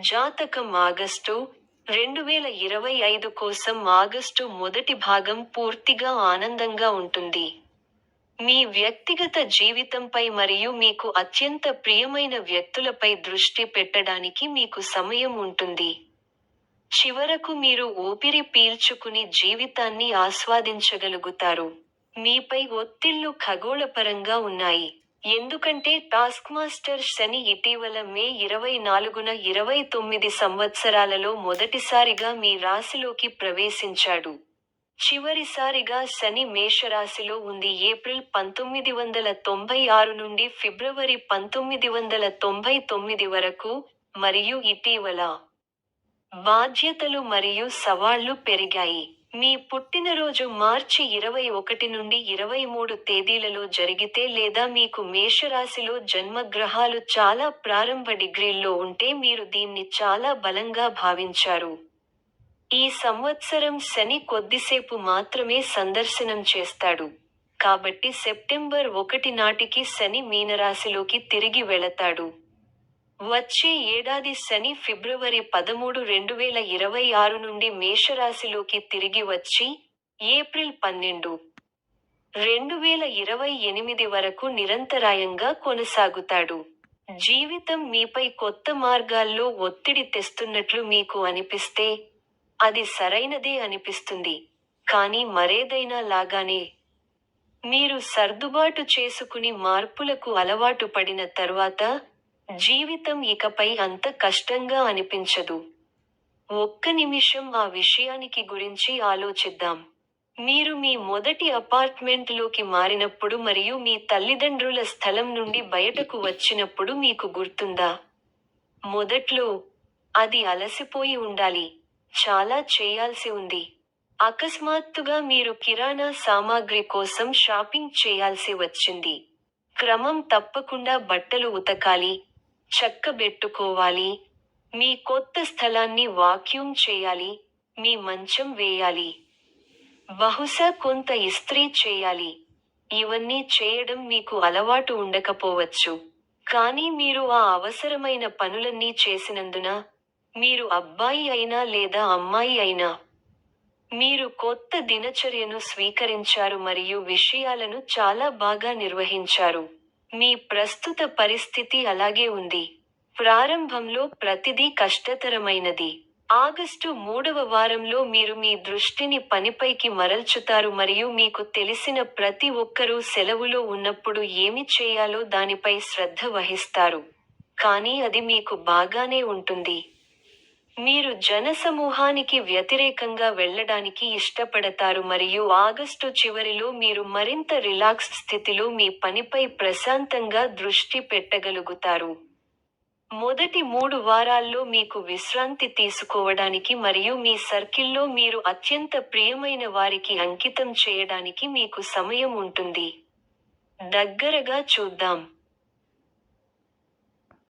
జాతకం ఆగస్టు రెండు వేల ఇరవై ఐదు కోసం ఆగస్టు మొదటి భాగం పూర్తిగా ఆనందంగా ఉంటుంది. మీ వ్యక్తిగత జీవితంపై మరియు మీకు అత్యంత ప్రియమైన వ్యక్తులపై దృష్టి పెట్టడానికి మీకు సమయం ఉంటుంది. చివరకు మీరు ఊపిరి పీల్చుకుని జీవితాన్ని ఆస్వాదించగలుగుతారు. మీపై ఒత్తిళ్ళు ఖగోళపరంగా ఉన్నాయి. ఎందుకంటే టాస్క్ మాస్టర్ శని ఇటీవల మే ఇరవై నాలుగున ఇరవై తొమ్మిది సంవత్సరాలలో మొదటిసారిగా మీ రాశిలోకి ప్రవేశించాడు. చివరిసారిగా శని మేషరాశిలో ఉంది. ఏప్రిల్ పంతొమ్మిది వందల తొంభై ఆరు నుండి ఫిబ్రవరి పంతొమ్మిది వందల తొంభై తొమ్మిది వరకు మరియు ఇటీవల బాధ్యతలు మరియు సవాళ్ళు పెరిగాయి. మీ పుట్టినరోజు మార్చి ఇరవై ఒకటి నుండి ఇరవై మూడు తేదీలలో జరిగితే లేదా మీకు మేషరాశిలో జన్మగ్రహాలు చాలా ప్రారంభ డిగ్రీల్లో ఉంటే మీరు దీన్ని చాలా బలంగా భావించారు. ఈ సంవత్సరం శని కొద్దిసేపు మాత్రమే సందర్శనం చేస్తాడు. కాబట్టి సెప్టెంబర్ ఒకటి నాటికి శని మీనరాశిలోకి తిరిగి వెళతాడు. వచ్చే ఏడాది శని ఫిబ్రవరి పదమూడు రెండు వేల ఇరవై ఆరు నుండి మేషరాశిలోకి తిరిగి వచ్చి ఏప్రిల్ పన్నెండు రెండు వేల ఇరవై ఎనిమిది వరకు నిరంతరాయంగా కొనసాగుతాడు. జీవితం మీపై కొత్త మార్గాల్లో ఒత్తిడి తెస్తున్నట్లు మీకు అనిపిస్తే అది సరైనదే అనిపిస్తుంది. కానీ మరేదైనా లాగానే మీరు సర్దుబాటు చేసుకుని మార్పులకు అలవాటు పడిన తర్వాత జీవితం ఇకపై అంత కష్టంగా అనిపించదు. ఒక్క నిమిషం ఆ విషయానికి గురించి ఆలోచిద్దాం. మీరు మీ మొదటి అపార్ట్మెంట్లోకి మారినప్పుడు మరియు మీ తల్లిదండ్రుల స్థలం నుండి బయటకు వచ్చినప్పుడు మీకు గుర్తుందా? మొదట్లో అది అలసిపోయి ఉండాలి. చాలా చేయాల్సి ఉంది. అకస్మాత్తుగా మీరు కిరాణా సామాగ్రి కోసం షాపింగ్ చేయాల్సి వచ్చింది. క్రమం తప్పకుండా బట్టలు ఉతకాలి. చక్కబెట్టుకోవాలి. మీ కొత్త స్థలాన్ని వాక్యూమ్ చేయాలి. మీ మంచం వేయాలి. బహుశా కొంత ఇస్త్రీ చేయాలి. ఇవన్నీ చేయడం మీకు అలవాటు ఉండకపోవచ్చు. కానీ మీరు ఆ అవసరమైన పనులన్నీ చేసినందున మీరు అబ్బాయి అయినా లేదా అమ్మాయి అయినా మీరు కొత్త దినచర్యను స్వీకరించారు మరియు విషయాలను చాలా బాగా నిర్వహించారు. మీ ప్రస్తుత పరిస్థితి అలాగే ఉంది. ప్రారంభంలో ప్రతిదీ కష్టతరమైనది. ఆగస్టు మూడవ వారంలో మీరు మీ దృష్టిని పనిపైకి మరల్చుతారు మరియు మీకు తెలిసిన ప్రతి ఒక్కరూ సెలవులో ఉన్నప్పుడు ఏమి చేయాలో దానిపై శ్రద్ధ వహిస్తారు. కానీ అది మీకు బాగానే ఉంటుంది. మీరు జనసమూహానికి వ్యతిరేకంగా వెళ్ళడానికి ఇష్టపడతారు మరియు ఆగస్టు చివరిలో మీరు మరింత రిలాక్స్ స్థితిలో మీ పనిపై ప్రశాంతంగా దృష్టి పెట్టగలుగుతారు. మొదటి మూడు వారాల్లో మీకు విశ్రాంతి తీసుకోవడానికి మరియు మీ సర్కిల్లో మీరు అత్యంత ప్రియమైన వారికి అంకితం చేయడానికి మీకు సమయం ఉంటుంది. దగ్గరగా చూద్దాం.